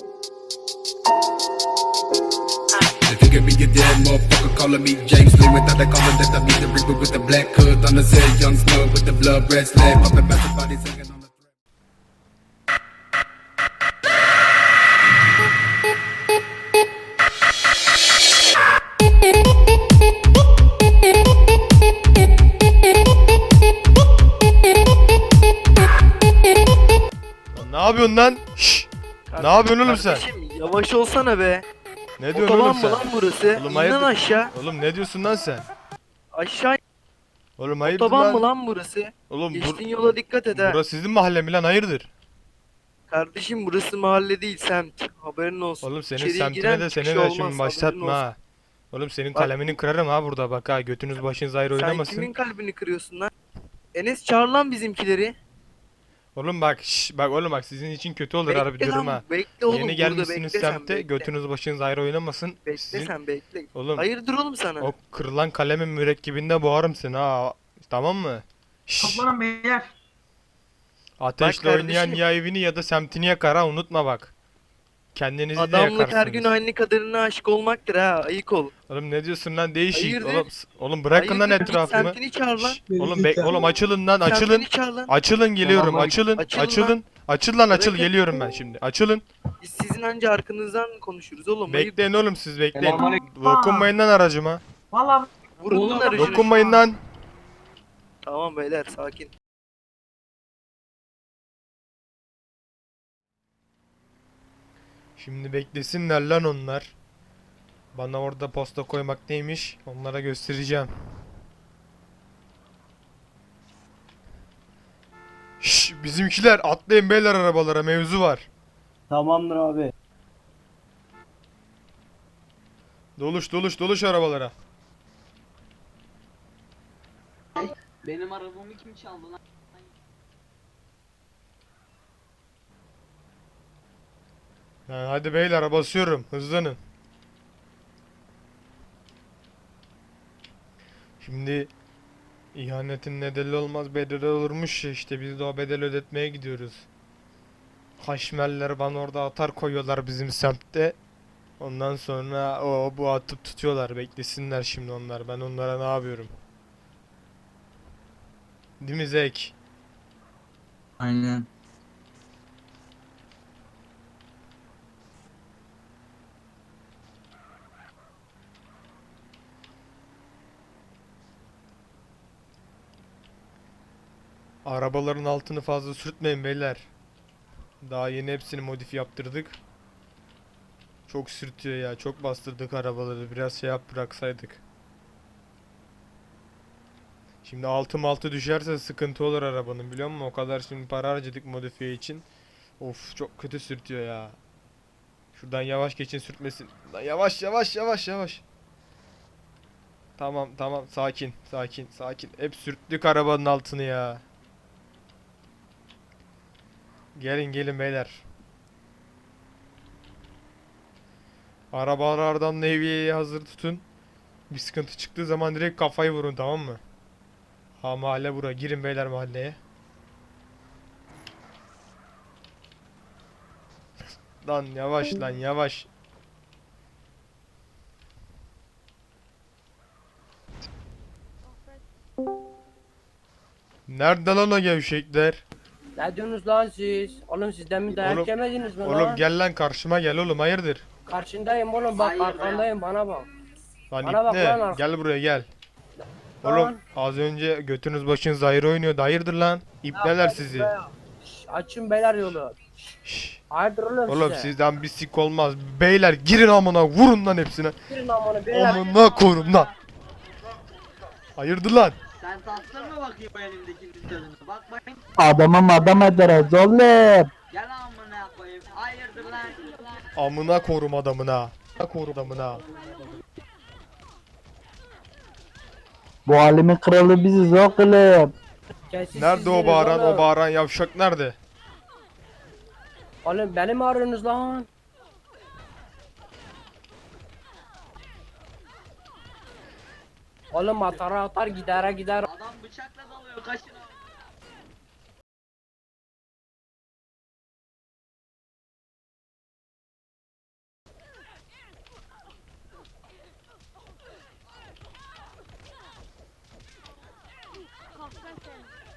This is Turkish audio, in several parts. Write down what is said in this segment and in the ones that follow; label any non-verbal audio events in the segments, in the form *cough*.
If you give me a dead motherfucker calling me James Lee without the collar that I need the reaper with the black hood on the set, young slug with the blood red slab, popping the body singing on the ne yapıyorsun lan? Şşş. Ne yapıyorsun oğlum sen? Kardeşim, Yavaş olsana be. Ne diyorsun Otoban oğlum mı sen? lan burası? Oğlum İn hayırdır? lan aşağı. Oğlum ne diyorsun lan sen? Aşağı. Oğlum hayırdır Otoban lan? mı lan burası? Oğlum bur Geçtiğin yola dikkat et ha. burası sizin mahalle mi lan hayırdır? Kardeşim burası mahalle değil semt. Haberin olsun. Oğlum senin İçeriye semtine giren de çıkış senin de olmaz, şimdi haberin başlatma ha. Oğlum senin Bak- kalemini kırarım ha burada bak ha götünüz başınız ayrı Sen oynamasın. kimin kalbini kırıyorsun lan? Enes çağır lan bizimkileri. Oğlum bak şş, bak oğlum bak sizin için kötü olur harbi Bekle diyorum lan, ha. bekle oğlum Yeni gelmişsiniz bekle semte bekle. götünüz başınız ayrı oynamasın. Bekle Sizin sen bekle. oğlum Hayırdır oğlum sana? o kırılan kalemin mürekkebinde boğarım seni ha. Tamam mı? Şşş. Toplanın beyler. Ateşle Bak oynayan ya evini ya da semtini yakar ha unutma bak. Kendinizi Adamlık her gün aynı kaderine aşık olmaktır ha. Ayık ol. Oğlum ne diyorsun lan değişik. Hayırdır? Oğlum, s- oğlum bırakın lan Hayırdır, git etrafımı. Semtini çağır lan. Şşş, Oğlum bek oğlum açılın lan açılın. Semtini çağır lan. Açılın geliyorum Tamam, açılın. açılın lan. Açılın. Açıl lan açıl Bırakın. geliyorum ben şimdi. Açılın. Biz sizin anca arkanızdan konuşuruz oğlum. Ayıp. Bekleyin oğlum siz bekleyin. Selamünaleyküm. Dokunmayın lan aracıma. Valla Vurun Oğlum, lan aracını. Dokunmayın lan. Tamam beyler sakin. Şimdi beklesinler lan onlar. Bana orada posta koymak neymiş? Onlara göstereceğim. Şşş bizimkiler atlayın beyler arabalara mevzu var. Tamamdır abi. Doluş doluş doluş arabalara. Benim arabamı kim çaldı lan? Ha, hadi beyler basıyorum hızlanın. Şimdi ihanetin nedeni olmaz bedeli olurmuş ya işte biz de o bedel ödetmeye gidiyoruz. Haşmeller bana orada atar koyuyorlar bizim semtte. Ondan sonra o bu atıp tutuyorlar beklesinler şimdi onlar ben onlara ne yapıyorum. Değil mi Zek? Aynen. Arabaların altını fazla sürtmeyin beyler. Daha yeni hepsini modif yaptırdık. Çok sürtüyor ya. Çok bastırdık arabaları. Biraz şey yap bıraksaydık. Şimdi altı maltı düşerse sıkıntı olur arabanın biliyor musun? O kadar şimdi para harcadık modifiye için. Of çok kötü sürtüyor ya. Şuradan yavaş geçin sürtmesin. Lan Yavaş yavaş yavaş yavaş. Tamam tamam sakin sakin sakin. Hep sürttük arabanın altını ya. Gelin gelin beyler. Arabalardan Neviye'yi hazır tutun. Bir sıkıntı çıktığı zaman direkt kafayı vurun tamam mı? Ha mahalle bura. Girin beyler mahalleye. *laughs* lan yavaş lan yavaş. Nerede lan o gevşekler? Ne diyorsunuz lan siz? Oğlum siz demin dayak Oğlum- yemediniz mi Oğlum lan? gel lan karşıma gel oğlum hayırdır? Karşındayım oğlum bak Hayır arkandayım bana bak. Lan Bana bak ipne, lan arka- gel buraya gel. Oğlum Lan. az önce götünüz başınız ayrı oynuyordu. Hayırdır lan? İpneler sizi. Şş, açın beyler yolu. Şşş. Hayırdır oğlum, Oğlum size? sizden bir sik olmaz. Beyler girin amına vurun lan hepsine. Girin amına beyler. Amına korum lan. Hayırdır lan? Sen tattın mı bakayım bu elimdekinin tadına? Bak bakayım. Adamım adam ederiz oğlum. Gel amına koyayım. Hayırdır lan? Amına korum adamına. Amına korum adamına. Bu alemin kralı biziz oğlum. Nerede o bağıran? O bağıran yavşak nerede? Oğlum beni mi arıyorsunuz lan? Oğlum atar atar gidere gider. Adam bıçakla dalıyor kaçın abi. Korkak sen.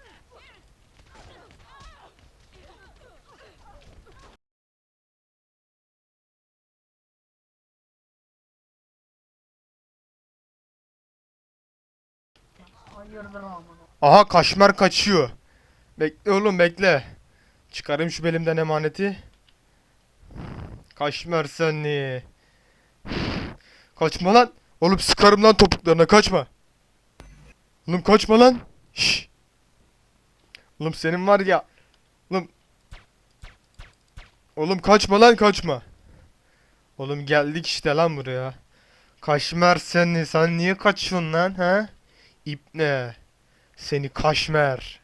Aha kaşmer kaçıyor. Bekle oğlum bekle. Çıkarayım şu belimden emaneti. Kaşmer seni. Kaçma lan. Oğlum sıkarım lan topuklarına kaçma. Oğlum kaçma lan. Şş. Oğlum senin var ya. Oğlum. Oğlum kaçma lan kaçma. Oğlum geldik işte lan buraya. Kaşmer seni sen niye kaçıyorsun lan ha? İpne. Seni kaşmer.